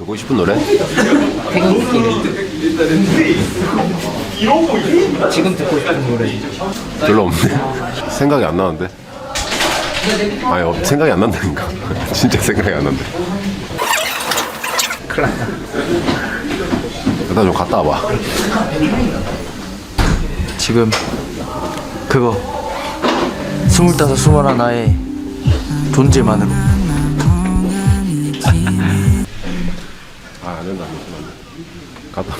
듣고 싶은 노래? 지금 듣고 싶은 노래. 별로 없네. 생각이 안 나는데. 아니 어, 생각이 안 난다니까. 진짜 생각이 안 난다. 큰일 났다. 일단 좀 갔다 와봐. 지금 그거 스물다섯 스물하나 나의 존재만으로 아 안 된다. 안 된다. 갔다.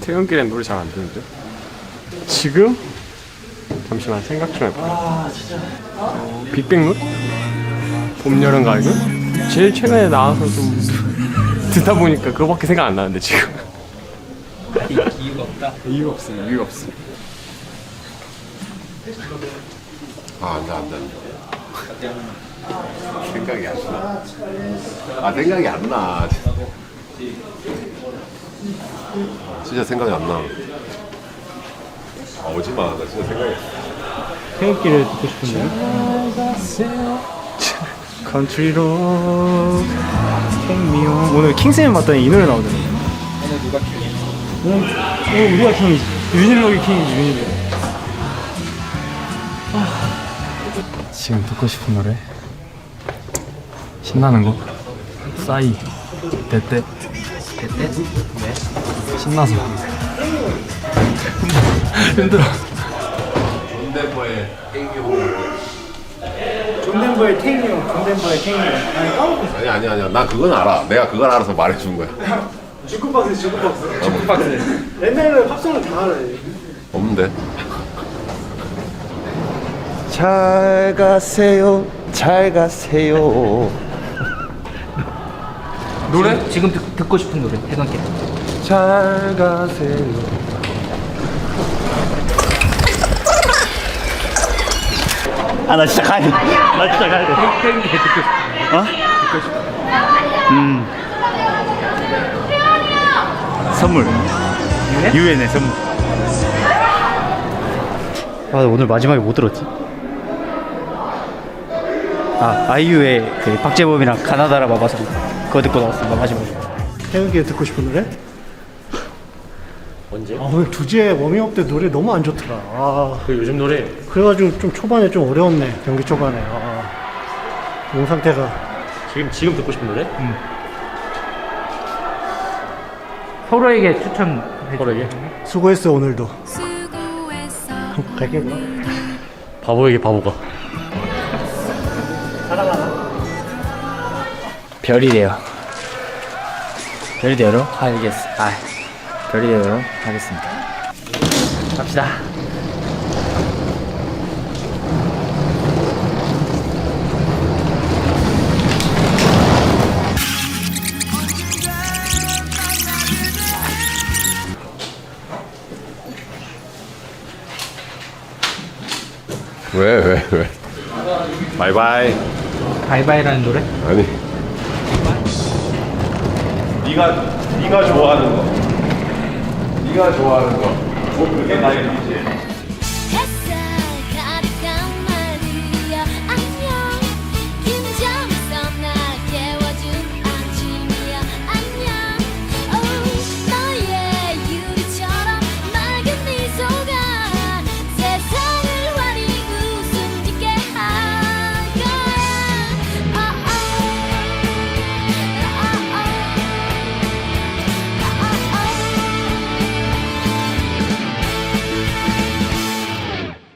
퇴근길엔 노래 잘안 듣는데? 지금? 잠시만 생각 좀 해봐. 아 진짜. 빅뱅 룰? 봄, 여름, 가을? 제일 최근에 나와서 좀 듣다 보니까 그거밖에 생각 안 나는데 지금. 이유가 없다. 이유가 없어, 이유가 없어. 아 안 돼 안돼. 생각이 안 나. 아 생각이 안 나. 진짜 생각이 안 나. 아, 오지 마. 나 진짜 생각이. 안 나. 퇴근길에 듣고 싶은데? 컨트리로 킹미용 오늘 킹쌤 봤더니 이 노래 나오더라고 오늘 누가 킹이야? 오늘, 오늘 우리가 킹이지 윤일록이 킹이지 윤일록 지금 듣고 싶은 노래 신나는 거 싸이 대때 대때? 왜? 신나서 힘들어 덴버의 땡기고. 존덴버의 탱이요 존덴버의 탱이요 아니 까먹고 아니 아니 아니야. 나 그건 알아. 내가 그걸 알아서 말해준 거야. 주크박스 주크박스 주크박스 옛날에 팝송을 다 알아요 없는데. 잘 가세요 잘 가세요 노래? 지금 듣, 듣고 싶은 노래. 퇴근길. 잘 가세요 아, 나 진짜 가야 돼. 나 진짜 가야 돼. 퇴근길 듣고 싶은 어? 음. 선물. 유엔의 선물. 아, 오늘 마지막에 못 들었지? 아, 아이유의 그 박재범이랑 가나다라 마바사 그거 듣고 나왔습니다, 마지막에. 태극기에 듣고 싶은 노래? 언제? 아, 오늘 두지의 워밍업 때 노래 너무 안 좋더라. 아, 그 요즘 노래 그래가지고 좀 초반에 좀 어려웠네. 경기 초반에. 아, 몸 상태가. 지금 지금 듣고 싶은 노래? 서로에게 추천. 서로에게 수고했어, 오늘도. 수고했어. 갈게. 바보에게 바보가 별이 되어 별이 되어로 하겠 아 되어로 하겠습니다 갑시다 왜 왜 왜? 바이바이. 바이바이라는 노래? 아니. 네가 네가 좋아하는 거. 네가 좋아하는 거. 뭐 그게 나의 이지